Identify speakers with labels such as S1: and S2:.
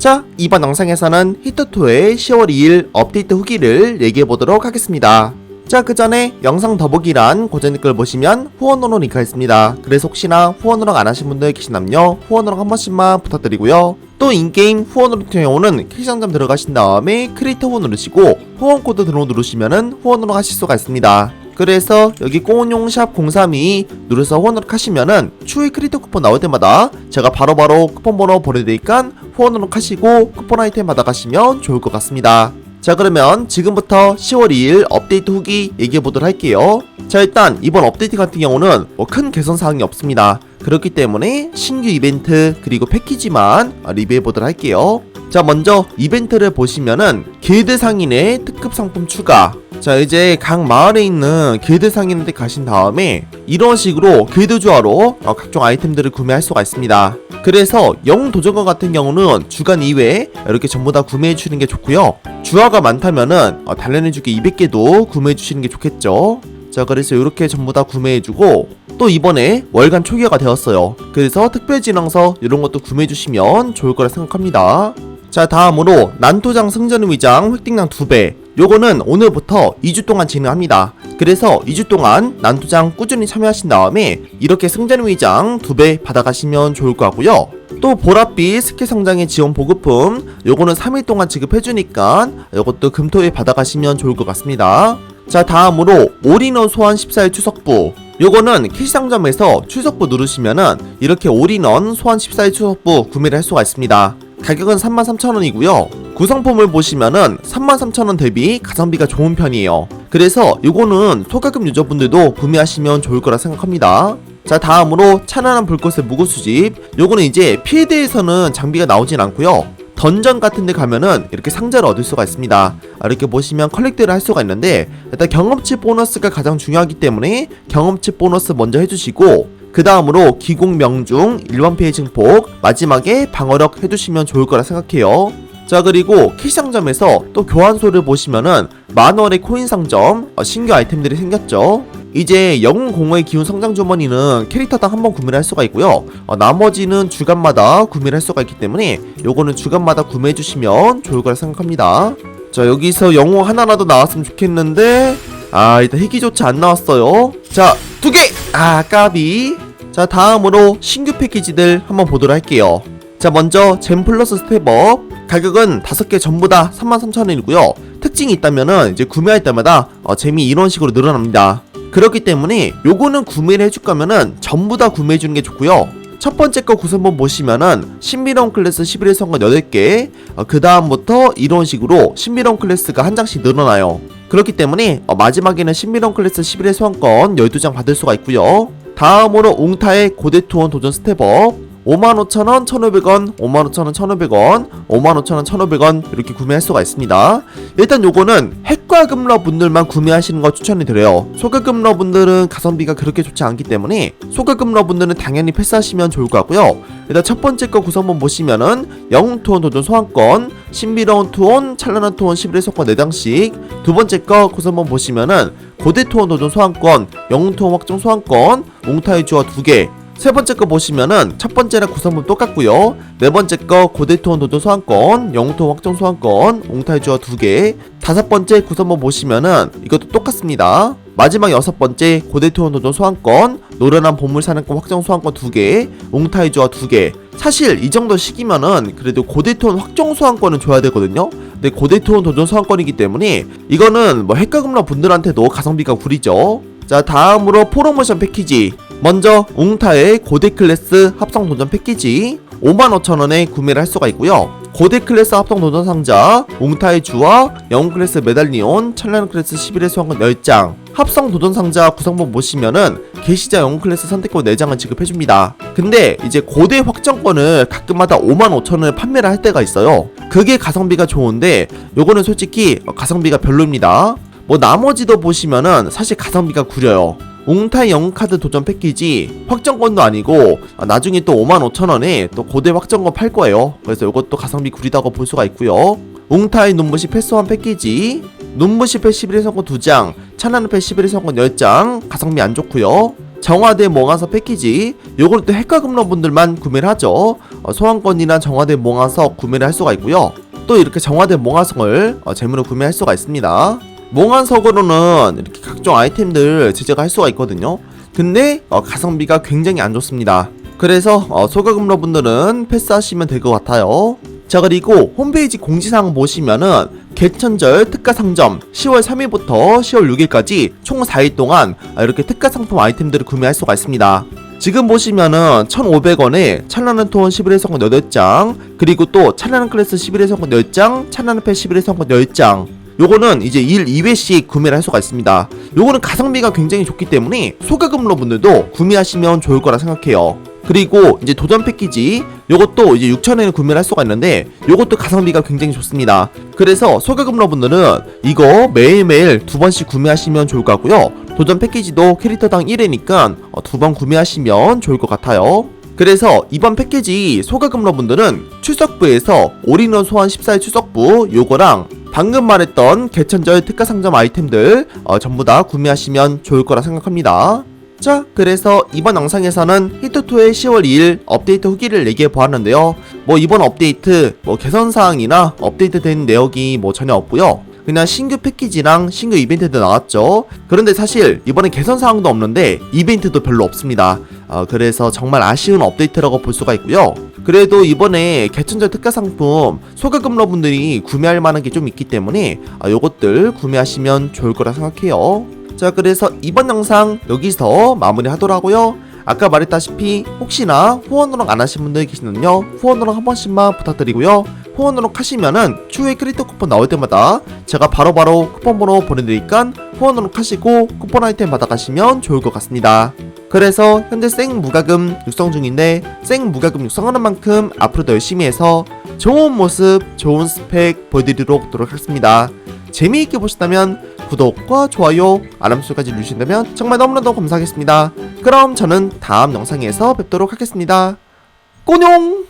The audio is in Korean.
S1: 자, 이번 영상에서는 히트2의 10월 2일 업데이트 후기를 얘기해보도록 하겠습니다. 자, 그 전에 영상 더보기란 고정 댓글 보시면 후원으로 링크가 있습니다. 그래서 혹시나 후원으로 안 하신 분들 계시다면요, 후원으로 한 번씩만 부탁드리고요. 또 인게임 후원으로 같은 경우는 캐시장점 들어가신 다음에 크리에이터 후원 누르시고 후원 코드 등록 누르시면은 후원으로 하실 수가 있습니다. 그래서 여기 꼬온용샵 032 누르서 후원으로 하시면은 추후에 크리에이터 쿠폰 나올 때마다 제가 바로바로 쿠폰 번호 보내드리니까 후원으로 하시고 쿠폰 아이템 받아가시면 좋을 것 같습니다. 자 그러면 지금부터 10월 2일 업데이트 후기 얘기해 보도록 할게요. 자 일단 이번 업데이트 같은 경우는 뭐 큰 개선 사항이 없습니다. 그렇기 때문에 신규 이벤트 그리고 패키지만 리뷰해 보도록 할게요. 자 먼저 이벤트를 보시면은 길드 상인의 특급 상품 추가 자 이제 각 마을에 있는 길드 상인한테 가신 다음에 이런 식으로 길드 주화로 어, 각종 아이템들을 구매할 수가 있습니다. 그래서 영웅 도전권 같은 경우는 주간 이외에 이렇게 전부 다 구매해 주시는 게 좋고요. 주화가 많다면은 어, 단련해 주기 200개도 구매해 주시는 게 좋겠죠? 자 그래서 이렇게 전부 다 구매해 주고 또 이번에 월간 초기화가 되었어요. 그래서 특별진앙서 이런 것도 구매해 주시면 좋을 거라 생각합니다. 자 다음으로 난토장 승전 위장 획득량 2배 요거는 오늘부터 2주 동안 진행합니다. 그래서 2주 동안 난토장 꾸준히 참여하신 다음에 이렇게 승전 위장 2배 받아가시면 좋을 것 같고요. 또 보랏빛 스킬 성장의 지원 보급품 요거는 3일 동안 지급해주니까 요것도 금토일 받아가시면 좋을 것 같습니다. 자 다음으로 올인원 소환 14일 추석부. 요거는 캐시상점에서 추석부 누르시면은 이렇게 올인원 소환 14일 추석부 구매를 할 수가 있습니다 가격은 33,000원이고요. 구성품을 보시면은 33,000원 대비 가성비가 좋은 편이에요. 그래서 요거는 소가금 유저분들도 구매하시면 좋을 거라 생각합니다. 자 다음으로 찬란한 불꽃의 무고 수집 요거는 이제 필드에서는 장비가 나오진 않고요 던전 같은 데 가면은 이렇게 상자를 얻을 수가 있습니다 아, 이렇게 보시면 컬렉트를 할 수가 있는데 일단 경험치 보너스가 가장 중요하기 때문에 경험치 보너스 먼저 해주시고 그 다음으로 기공 명중, 일반 피해 증폭, 마지막에 방어력 해두시면 좋을 거라 생각해요. 자 그리고 키 상점에서 또 교환소를 보시면은 만원의 코인 상점 어, 신규 아이템들이 생겼죠. 이제 영웅 공허의 기운 성장 주머니는 캐릭터당 한 번 구매를 할 수가 있고요. 어, 나머지는 주간마다 구매를 할 수가 있기 때문에 요거는 주간마다 구매해 주시면 좋을 거라 생각합니다. 자 여기서 영웅 하나라도 나왔으면 좋겠는데 아 일단 희귀조차 안 나왔어요. 자 두 개! 아 까비. 자 다음으로 신규 패키지들 한번 보도록 할게요. 자 먼저 젠 플러스 스텝업. 가격은 5개 전부 다 33,000원이고요. 특징이 있다면은 이제 구매할 때마다 어, 잼이 이런 식으로 늘어납니다. 그렇기 때문에 요거는 구매를 해줄 거면은 전부 다 구매해 주는 게 좋고요 첫 번째 거 구성본 보시면은 신비로운 클래스 11일 성건 8개 어, 그 다음부터 이런 식으로 신비로운 클래스가 한 장씩 늘어나요. 그렇기 때문에 어, 마지막에는 신비로운 클래스 11일 소환권 12장 받을 수가 있고요. 다음으로 옹타의 고대 투원 도전 스텝업 55,000원, 1,500원, 55,000원, 1,500원, 55,000원, 1,500원 이렇게 구매할 수가 있습니다. 일단 요거는 핵과 금러 분들만 구매하시는 거 추천이 드려요. 소가 금러 분들은 가성비가 그렇게 좋지 않기 때문에 소가 금러 분들은 당연히 패스하시면 좋을 것 같고요. 일단 첫 번째 거 구성본 보시면은 영웅 투원 도전 소환권, 신비로운 투원, 찬란한 투원 11일 속권 4장씩 두 번째 거 구성본 보시면은 고대 투원 도전 소환권, 영웅 투원 확정 소환권, 몽타이 주어 2개 세 번째 거 보시면은 첫 번째랑 구성품 똑같고요. 네 번째 거 고대토원 도전 소환권, 영토 확정 소환권, 옹탈주어 두 개. 다섯 번째 구성품 보시면은 이것도 똑같습니다. 마지막 여섯 번째 고대토원 도전 소환권, 노련한 보물 사냥권 확정 소환권 두 개, 옹타이주어 두 개. 사실 이 정도 시기면은 그래도 고대토원 확정 소환권은 줘야 되거든요. 근데 고대토원 도전 소환권이기 때문에 이거는 뭐 핵가금러 분들한테도 가성비가 구리죠. 자 다음으로 프로모션 패키지. 먼저 웅타의 고대 클래스 합성 도전 패키지. 55,000원에 구매를 할 수가 있고요. 고대 클래스 합성 도전 상자 웅타의 주와 영웅 클래스 메달리온 찬란 클래스 11의 수강권 10장. 합성 도전 상자 구성본 보시면은 게시자 영웅 클래스 선택권 4장을 지급해줍니다. 근데 이제 고대 확정권을 가끔마다 55,000원에 판매를 할 때가 있어요. 그게 가성비가 좋은데 요거는 솔직히 가성비가 별로입니다 뭐 나머지도 보시면은 사실 가성비가 구려요. 웅타이 영카드 도전 패키지 확정권도 아니고 아, 나중에 또 55,000원에 또 고대 확정권 팔 거예요. 그래서 이것도 가성비 구리다고 볼 수가 있고요. 웅타이 눈부시 패스원 패키지 눈부시 패 11일 성권 2장 찬란한 패 11일 성권 10장 가성비 안 좋고요. 정화대 몽화석 패키지 요걸 또 핵과 금러분들만 구매를 하죠 어, 소환권이나 정화대 몽화석 구매를 할 수가 있고요 또 이렇게 정화대 몽화석을 어, 재무로 구매할 수가 있습니다 몽환석으로는 이렇게 각종 아이템들 제작할 수가 있거든요. 근데 어, 가성비가 굉장히 안 좋습니다. 그래서 어, 소가금러분들은 패스하시면 될 것 같아요. 자 그리고 홈페이지 공지사항 보시면은 개천절 특가 상점 10월 3일부터 10월 6일까지 총 4일 동안 아, 이렇게 특가 상품 아이템들을 구매할 수가 있습니다. 지금 보시면은 1,500원에 찬란한 톤 11회 성권 8장 그리고 또 찬란한 클래스 11회 성권 10장 찬란한 펫 11회 성권 10장 요거는 이제 1, 2회씩 구매를 할 수가 있습니다. 요거는 가성비가 굉장히 좋기 때문에 소가금러 분들도 구매하시면 좋을 거라 생각해요. 그리고 이제 도전 패키지 요것도 이제 6,000원에 구매를 할 수가 있는데 요것도 가성비가 굉장히 좋습니다. 그래서 소가금 러 분들은 이거 매일매일 두 번씩 구매하시면 좋을 것 같고요. 도전 패키지도 캐릭터당 1회니까 두 번 구매하시면 좋을 것 같아요. 그래서 이번 패키지 소가금 러 분들은 출석부에서 올인원 소환 14일 출석부 요거랑 방금 말했던 개천절 특가 상점 아이템들 어, 전부 다 구매하시면 좋을 거라 생각합니다. 자, 그래서 이번 영상에서는 히트2의 10월 2일 업데이트 후기를 얘기해 보았는데요. 뭐 이번 업데이트 뭐 개선 사항이나 업데이트 된 내역이 뭐 전혀 없고요. 그냥 신규 패키지랑 신규 이벤트도 나왔죠. 그런데 사실 이번에 개선 사항도 없는데 이벤트도 별로 없습니다. 어, 그래서 정말 아쉬운 업데이트라고 볼 수가 있고요. 그래도 이번에 개천절 특가 상품 소가금러분들이 구매할 만한 게 좀 있기 때문에 아, 요것들 구매하시면 좋을 거라 생각해요. 자 그래서 이번 영상 여기서 마무리하도록 하고요. 아까 말했다시피 혹시나 후원으로 안 하신 분들 계시면요 후원으로 한 번씩만 부탁드리고요 후원으로 하시면은 추후에 크리터 쿠폰 나올 때마다 제가 바로바로 쿠폰번호 보내드리니까 후원으로 하시고 쿠폰 아이템 받아가시면 좋을 것 같습니다 그래서 현재 생 무가금 육성 중인데 생 무가금 육성하는 만큼 앞으로도 열심히 해서 좋은 모습 좋은 스펙 보여드리도록 하겠습니다 재미있게 보셨다면 구독과 좋아요, 알람 설정까지 누르신다면 정말 너무나도 감사하겠습니다. 그럼 저는 다음 영상에서 뵙도록 하겠습니다. 꼬뇽!